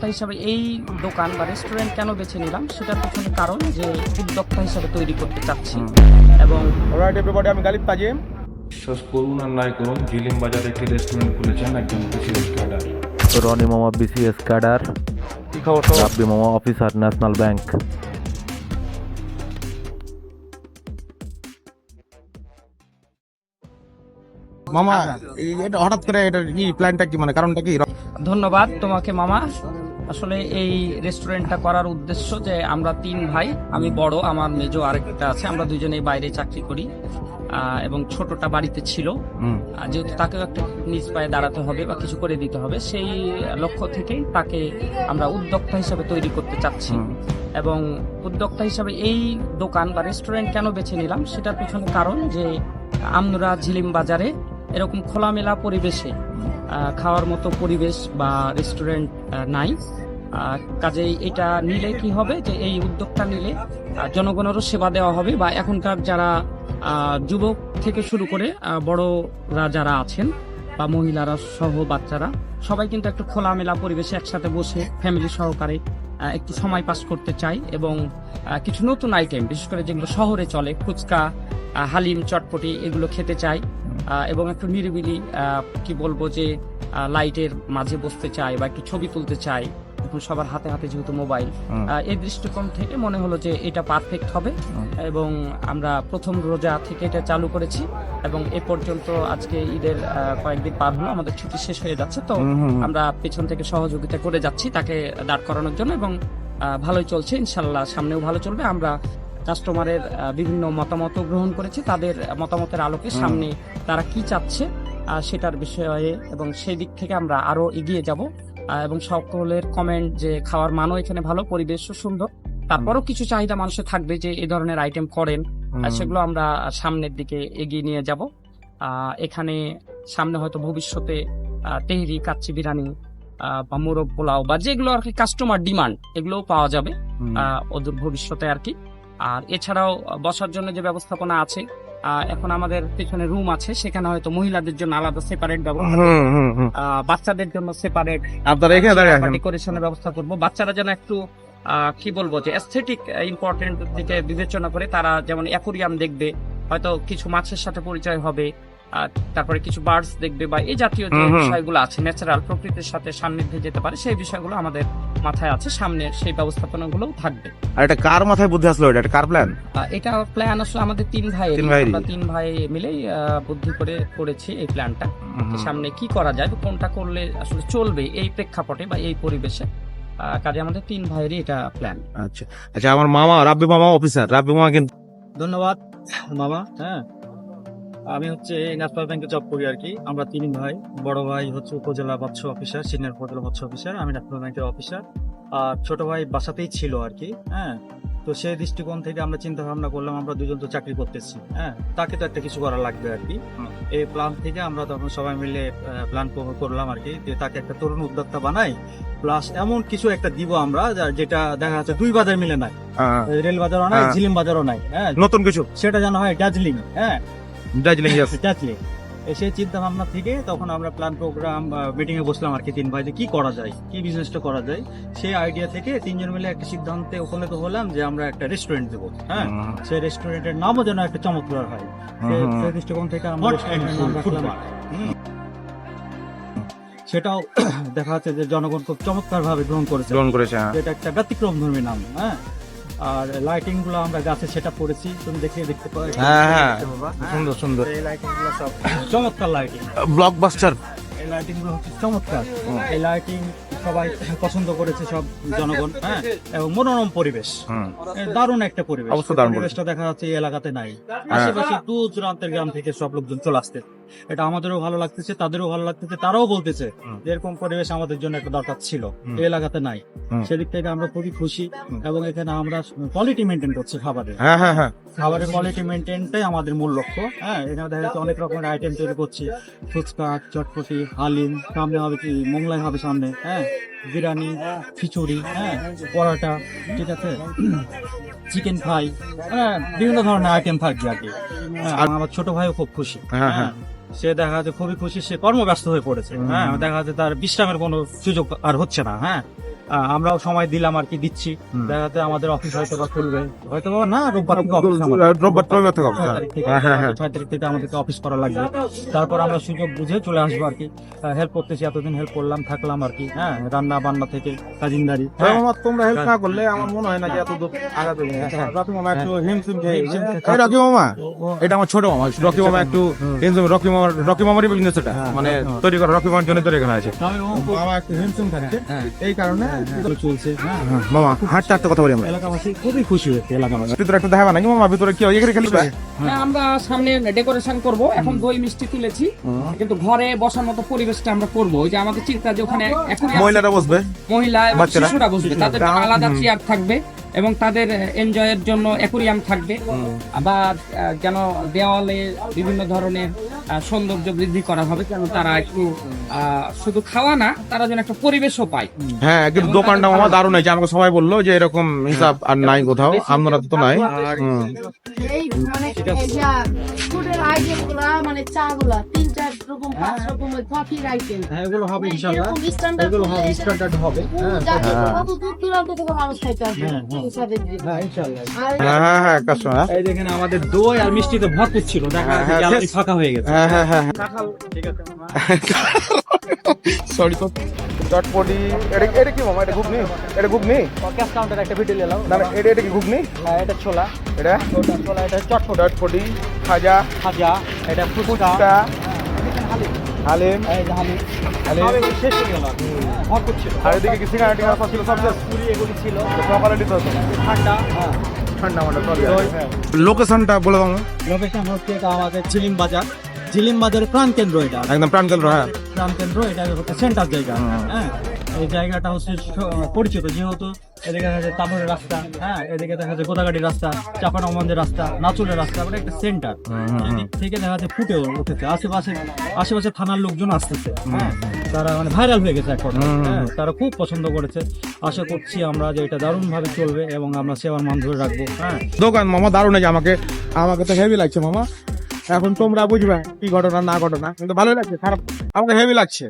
উদ্যোক্তা হিসাবে এই দোকান বা রেস্টুরেন্ট কেন বেছে নিলাম সেটার পেছনে কারণ যে উদ্যোক্তা হিসাবে তৈরি করতে চাচ্ছি। এবং অলরাইট এভরিবডি আমি গালিব কাজিম বিশ্বাস করুন আর নাই করুন ঝিলিম বাজারে একটি রেস্টুরেন্ট খুলেছেন একজন বিসিএস ক্যাডার রনি মামা বিসিএস ক্যাডার কি খবর তো রাব্বি মামা অফিসার ন্যাশনাল ব্যাংক মামা এই এটা হঠাৎ করে এটা কি প্ল্যানটা কি মানে কারণটা কি? ধন্যবাদ তোমাকে মামা। আসলে এই রেস্টুরেন্টটা করার উদ্দেশ্য যে আমরা তিন ভাই আমি বড় আমার মেজো আরেকটা আছে আমরা দুজনেই বাইরে চাকরি করি এবং ছোটটা বাড়িতে ছিল। যেহেতু তাকেও একটা নিজ পায়ে দাঁড়াতে হবে বা কিছু করে দিতে হবে সেই লক্ষ্য থেকেই তাকে আমরা উদ্যোক্তা হিসাবে তৈরি করতে চাচ্ছি। এবং উদ্যোক্তা হিসাবে এই দোকান বা রেস্টুরেন্ট কেন বেছে নিলাম সেটার পিছনে কারণ যে আমরা ঝিলিম বাজারে এরকম খোলামেলা পরিবেশে খাওয়ার মতো পরিবেশ বা রেস্টুরেন্ট নাই। কাজেই এটা নিলে কি হবে যে এই উদ্যোগটা নিলে জনগণেরও সেবা দেওয়া হবে বা এখনকার যারা যুবক থেকে শুরু করে বড়রা যারা আছেন বা মহিলারা সহ বাচ্চারা সবাই কিন্তু একটু খোলামেলা পরিবেশে একসাথে বসে ফ্যামিলি সহকারে একটু সময় পাস করতে চাই এবং কিছু নতুন আইটেম বিশেষ করে যেগুলো শহরে চলে ফুচকা হালিম চটপটি এগুলো খেতে আহ, এবং একটু নিরিবিলি কি বলব যে লাইটের মাঝে বসতে চাই বা একটু ছবি তুলতে চাই এখন সবার হাতে হাতে যেহেতু মোবাইল এই দৃষ্টিকোণ থেকে মনে হলো যে এটা পারফেক্ট হবে। এবং আমরা প্রথম রোজা থেকে এটা চালু করেছি এবং এ পর্যন্ত আজকে ঈদের কয়েকদিন পার হলো আমাদের ছুটি শেষ হয়ে যাচ্ছে। তো আমরা পেছন থেকে সহযোগিতা করে যাচ্ছি তাকে দাঁড় করানোর জন্য এবং ভালোই চলছে ইনশাল্লাহ সামনেও ভালো চলবে। আমরা কাস্টমারের বিভিন্ন মতামত গ্রহণ করেছে। তাদের মতামতের আলোকে সামনে তারা কি চাচ্ছে সেটার বিষয়ে এবং সেই দিক থেকে আমরা আরও এগিয়ে যাব। এবং সকলের কমেন্ট যে খাওয়ার মানও এখানে ভালো পরিবেশও সুন্দর। তারপরও কিছু চাহিদা মানুষের থাকবে যে এই ধরনের আইটেম করেন সেগুলো আমরা সামনের দিকে এগিয়ে নিয়ে যাব। আহ, এখানে সামনে হয়তো ভবিষ্যতে তেহরি কাচ্চি বিরিয়ানি বা মোরগ পোলাও বা যেগুলো আর কি কাস্টমার ডিমান্ড এগুলোও পাওয়া যাবে। অদূর ভবিষ্যতে আর কি। আর এছাড়াও বসার জন্য যে ব্যবস্থাপনা আছে এখন আমাদের পেছনে রুম আছে সেখানে হয়তো মহিলাদের জন্য আলাদা সেপারেট ব্যবস্থা বাচ্চাদের জন্য সেপারেট আপনারা এখানে দাঁড়িয়ে আছেন ডেকোরেশনের ব্যবস্থা করব। বাচ্চারা যেন একটু আহ, কি বলব যে এস্থেটিক ইম্পর্টেন্ট দিকে বিবেচনা করে তারা যেমন অ্যাকুরিয়াম দেখবে হয়তো কিছু মাছের সাথে পরিচয় হবে তারপরে কিছু বার্ডস দেখবে বা এই জাতীয় যে। বিষয়গুলো আছে ন্যাচারাল প্রকৃতির সাথে সান্নিধ্যে যেতে পারে সেই বিষয়গুলো আমাদের মাথায় আছে সামনে সেই ব্যবস্থাপনাগুলো থাকবে। আর এটা কার মাথায় বুদ্ধি আসলো এটা? কার প্ল্যান আহ, এটা প্ল্যান আসলে আমাদের তিন ভাই আমরা তিন ভাই মিলেই বুদ্ধি করে করেছি এই প্ল্যানটা সামনে কি করা যায় কোনটা করলে আসলে চলবে এই প্রেক্ষাপটে বা এই পরিবেশে আহ, কাজে আমাদের তিন ভাইয়েরই এটা প্ল্যান আচ্ছা। আচ্ছা আমার মামা রাব্বি মামা অফিসার রাব্বি মামা কিন্তু ধন্যবাদ মামা হ্যাঁ। আমি হচ্ছে ন্যাশনাল ব্যাংকে জব করি আর কি। আমরা তিন ভাই বড় ভাই হচ্ছে উপজেলা মৎস্য অফিসার সিনিয়র উপজেলা মৎস্য অফিসার আমি ন্যাশনাল ব্যাংকের অফিসার আর ছোট ভাই বাসাতেই ছিল আর কি হ্যাঁ। তো সেই দৃষ্টিকোণ থেকে আমরা চিন্তা ভাবনা করলাম আমরা দুজন তো চাকরি করতেছি হ্যাঁ। তাকে তো একটা কিছু করা লাগবে আর কি। এই প্ল্যান থেকে আমরা তখন সবাই মিলে প্ল্যান করলাম আর কি যে তাকে একটা তরুণ উদ্যোক্তা বানাই। প্লাস এমন কিছু একটা দিব আমরা যেটা দেখা যাচ্ছে দুই বাজার মিলে নাই। রেল বাজারও নাই হ্যাঁ। ঝিলিম বাজারও নাই হ্যাঁ। নতুন কিছু। সেটা যেন হয় দার্জিলিং হ্যাঁ। দার্জিলিং. দার্জিলিং সেই চিন্তা ভাবনা থেকে তখন আমরা প্ল্যান প্রোগ্রাম মিটিং এ বসলাম আর কি তিন ভাই যে কি করা যায়? কি বিজনেসটা করা যায়? সেই আইডিয়া থেকে তিনজন মিলে একটা সিদ্ধান্তে উপনীত হলাম যে আমরা একটা রেস্টুরেন্ট দেবো। হ্যাঁ? সেই রেস্টুরেন্টের নামও যেন একটা চমৎকার হয়। সেই দৃষ্টিকোণ থেকে আমরা। সেটাও দেখা যাচ্ছে যে জনগণ খুব চমৎকার ভাবে গ্রহণ করেছে। গ্রহণ করেছে হ্যাঁ। যেটা একটা ব্যতিক্রম ধর্মী নাম হ্যাঁ? আর লাইটিংগুলো আমরা গাছে সেটা পড়েছি তুমি দেখে দেখতে পাবে হ্যাঁ, হ্যাঁ। হ্যাঁ। সুন্দর সুন্দর। এই লাইটিংগুলো সব চমৎকার লাইটিং ব্লকবাস্টার এই লাইটিংগুলো হচ্ছে চমৎকার। এই লাইটিং সবাই পছন্দ করেছে সব জনগণ হ্যাঁ? এবং মনোরম পরিবেশ। দারুণ একটা পরিবেশ। পরিবেশটা দেখা যাচ্ছে এই এলাকাতে নাই। আশেপাশে দূর দূরান্তের গ্রাম থেকে সব লোকজন চলে আসতে এটা আমাদেরও ভালো লাগতেছে তাদেরও ভালো লাগতেছে তারাও বলতেছে এরকম পরিবেশ আমাদের জন্য একটা দরকার ছিল। এই এলাকাতে নাই। সেদিক থেকে আমরা খুবই খুশি এবং এখানে আমরা কোয়ালিটি মেনটেন করছি খাবারের। হ্যাঁ হ্যাঁ হ্যাঁ। খাবারের কোয়ালিটি মেনটেনটাই আমাদের মূল লক্ষ্য হ্যাঁ? এখানে দেখা যাচ্ছে অনেক রকমের আইটেম তৈরি করছি। ফুচকা চটপটি হালিম সামনে হবে কি মোংলাই হবে সামনে হ্যাঁ? বিরিয়ানি খিচুড়ি হ্যাঁ পরোটা ঠিক আছে? চিকেন ফ্রাই হ্যাঁ বিভিন্ন ধরনের আইটেম থাকবে আর কি। হ্যাঁ, আর আমার ছোট ভাইও খুব খুশি। হ্যাঁ, হ্যাঁ। সে দেখা যাচ্ছে খুবই খুশি সে কর্মব্যস্ত হয়ে পড়েছে। হ্যাঁ দেখা যাচ্ছে তার বিশ্রামের কোনো সুযোগ আর হচ্ছে না হ্যাঁ। আমরাও সময় দিলাম আর কি দিচ্ছি। দেখা যাচ্ছে আমাদের অফিস হয়তো বা খুলবে। হয়তো বা না রোববার থেকে অফিস। রোববার থেকে ছয় হ্যাঁ। তারিখ থেকে হ্যাঁ, হ্যাঁ, থেকে আমাদেরকে অফিস করা লাগবে। তারপর আমরা সুযোগ বুঝে চলে আসব আর কি। হেল্প করতেছি এতদিন হেল্প করলাম থাকলাম আর কি হ্যাঁ রান্না বান্না থেকে কাজিনদারি তোমরা হেল্প না করলে আমার মনে হয় না যে এত দূর আগাতে রকি মামা একটু হিমসিম রকি মামা। এটা আমার ছোট মামা রকি মামা একটু হিমসিম রকি মামা রকি মামারই বিজনেস এটা। মানে তৈরি করা রকি মামার জন্য তৈরি করা আছে। মামা একটু হিমসিম খাচ্ছে। এই কারণে চলছে। হ্যাঁ হ্যাঁ, মামা হাঁটতে হাঁটতে কথা বলি আমরা। এলাকাবাসী খুবই খুশি হয়েছে এলাকাবাসী। ভিতরে একটু দেখাবা নাকি মামা? ভিতরে কি হয়? এখানে খেলবে হ্যাঁ, আমরা সামনে ডেকোরেশন করব। এখন দই মিষ্টি তুলেছি। কিন্তু ঘরে বসার মতো পরিবেশটা আমরা করব। ওই যে আমাদের চিন্তা যে ওখানে মহিলারা বসবে? মহিলা এবং শিশুরা বসবে। তাদের আলাদা চেয়ার থাকবে এবং তাদের এনজয়ের জন্য অ্যাকুরিয়াম থাকবে। আবার যেন দেওয়ালে বিভিন্ন ধরনের সৌন্দর্য বৃদ্ধি করা হবে যেন তারা একটু শুধু খাওয়া না তারা যেন একটা পরিবেশও পায়। হ্যাঁ কিন্তু দোকানটা আমার দারুণ হয়েছে আমাকে সবাই বলল যে এরকম হিসাব আর নাই কোথাও আপনারা তো নাই। মানে এই যা ফুডের আইটেমগুলা মানে চা গুলা তিন চার রকম পাঁচ রকমের কফির আইটেম হ্যাঁ এগুলো হবে ইনশাআল্লাহ। এগুলো হবে স্ট্যান্ডার্ড হবে। হ্যাঁ। দূর দূরান্ত থেকে মানুষ খাইতে আসবে হ্যাঁ, হ্যাঁ। হ্যাঁ ইনশাআল্লাহ। হ্যাঁ হ্যাঁ হ্যাঁ এই দেখেন আমাদের দই আর মিষ্টিতে ভরপুর ছিল দেখা হ্যাঁ, হ্যাঁ, ফাঁকা হয়ে গেছে। হ্যাঁ হ্যাঁ হ্যাঁ সরি তো চটপটি এটা এটা কি মামা এটা ঘুগনি? এটা ঘুগনি? ক্যাশ কাউন্টার একটা ভিডিও নিলাম না না এটা এটা কি ঘুগনি? হ্যাঁ এটা ছোলা। এটা? ছোলা ছোলা এটা চটপট চটপটি খাজা। খাজা এটা ফুচকা। ফুচকা। হালিম। এই যে হালি হালিম। শেষ হয়ে গেল। আর ছিল। এদিকে কি সিঙ্গারা টিঙ্গারা ছিল সব পুরি এগুলি ছিল। সকালে দিতে ঠান্ডা। হ্যাঁ ঠান্ডা মান্ডা লোকেশনটা বলে দাও লোকেশন হচ্ছে আমাদের ঝিলিম বাজার। ঝিলিম বাজারের প্রাণ কেন্দ্র এটা। একদম প্রাণ কেন্দ্র হ্যাঁ। প্রাণ কেন্দ্র এটা হচ্ছে সেন্টার জায়গা। হ্যাঁ এই জায়গাটা হচ্ছে পরিচিত যেহেতু। এদিকে দেখা যাচ্ছে তামরের রাস্তা হ্যাঁ এদিকে দেখা যাচ্ছে গোদাগাড়ির রাস্তা চাপানগঞ্জের রাস্তা নাচুরের রাস্তা মানে একটা সেন্টার। থেকে দেখা যাচ্ছে ফুটে উঠেছে। আশেপাশে আশেপাশে থানার লোকজন আসতেছে হ্যাঁ। তারা মানে ভাইরাল হয়ে গেছে এখন। হ্যাঁ তারা খুব পছন্দ করেছে। আশা করছি আমরা যে এটা দারুণ ভাবে চলবে এবং আমরা সেবার মান ধরে রাখব হ্যাঁ। দোকান মামা দারুণ আছে আমাকে আমাকে তো হেভি লাগছে মামা। এখন তোমরা বুঝবে কি ঘটনা না ঘটনা। কিন্তু ভালো লাগছে খারাপ আমাকে হেভি লাগছে।